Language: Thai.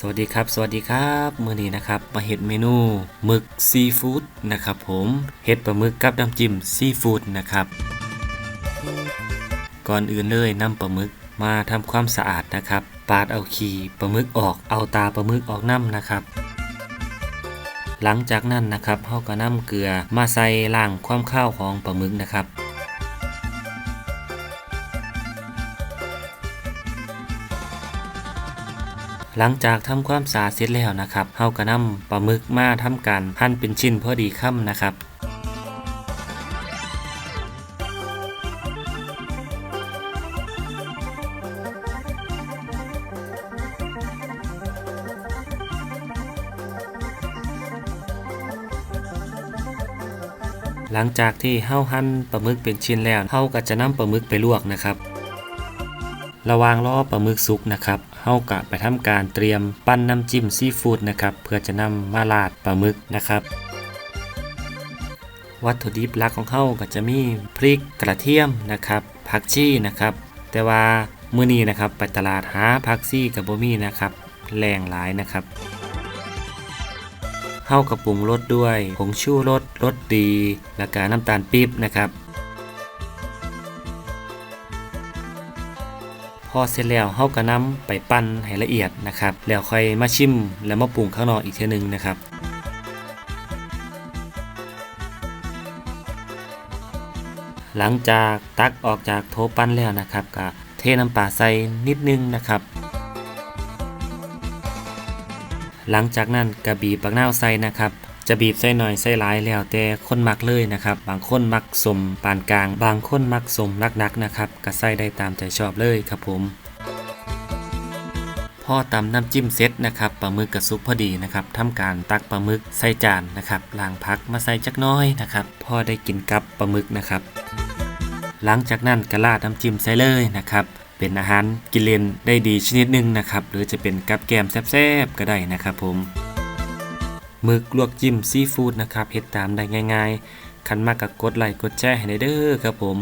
สวัสดีครับ สวัสดีครับมื้อนี้นะครับมาเฮ็ดเมนูหมึกซีฟู้ดนะครับผมเฮ็ดปลาหมึกกับน้ำจิ้มซีฟู้ดนะครับ ก่อนอื่นเลยนำปลาหมึกมาทำความสะอาดนะครับ ปาดเอาขี้ปลาหมึกออกเอาตาปลาหมึกออกน้ำนะครับ หลังจากนั้นนะครับเฮาก็นำเกลือมาใส่ล้างความข้าวของปลาหมึกนะครับ หลังจากทำความสะอาดเสร็จแล้วนะครับเฮาก็นำปลาหมึกมาทำการหั่นเป็นชิ้นพอดีคำนะครับหลังจากที่เฮาหั่นปลาหมึกเป็นชิ้นแล้วเฮาก็จะนำปลาหมึกไปลวกนะครับ ระวางรอปลาหมึกสุกนะครับเฮากะไปทำการเตรียมปั้นน้ำจิ้มซีฟู้ดนะครับ เพื่อจะนำมาราดปลาหมึกนะครับ วัตถุดิบหลักของเฮาก็จะมีพริกกระเทียมนะครับผักชีนะครับ แต่ว่ามื้อนี้นะครับไปตลาดหาผักชีกับบ่มีนะครับแรงหลายนะครับเฮากระปรุงรสด้วยผงชูรสรสดี แล้วก็น้ำตาลปี๊บนะครับ พอเสร็จแล้วเฮาก็นำไปปั้นให้ละเอียดนะครับ แล้วค่อยมาชิมแล้วมาปรุงข้างนอกอีกเทีนึงนะครับหลังจากตักออกจากโถปั้นแล้วนะครับก็เทน้ำปลาใส่นิดนึงนะครับ หลังจากนั้นก็บีบบักนาวใส่นะครับ จะบีบใส่หน่อยใส่หลายแล้วแต่คนมักเลยนะครับ บางคนมักสมปานกลาง บางคนมักสมนักๆนะครับก็ใส่ได้ตามใจชอบเลยครับผมพอตำน้ำจิ้มเสร็จนะครับปลาหมึกกับซุปพอดีนะครับทำการตักปลาหมึกใส่จานนะครับล้างพักมาใส่จักน้อยนะครับพอได้กินกับปลาหมึกนะครับ หลังจากนั้นก็ราดน้ำจิ้มใส่เลยนะครับ เป็นอาหารกินเลนได้ดีชนิดหนึ่งนะครับ หรือจะเป็นกับแก้มแซ่บๆก็ได้นะครับผม มึกลวกจิ้มซีฟู้ดนะครับเฮ็ดตามได้ง่ายๆคันมากกับกดไลค์กดแชร์ให้ได้เด้อครับผม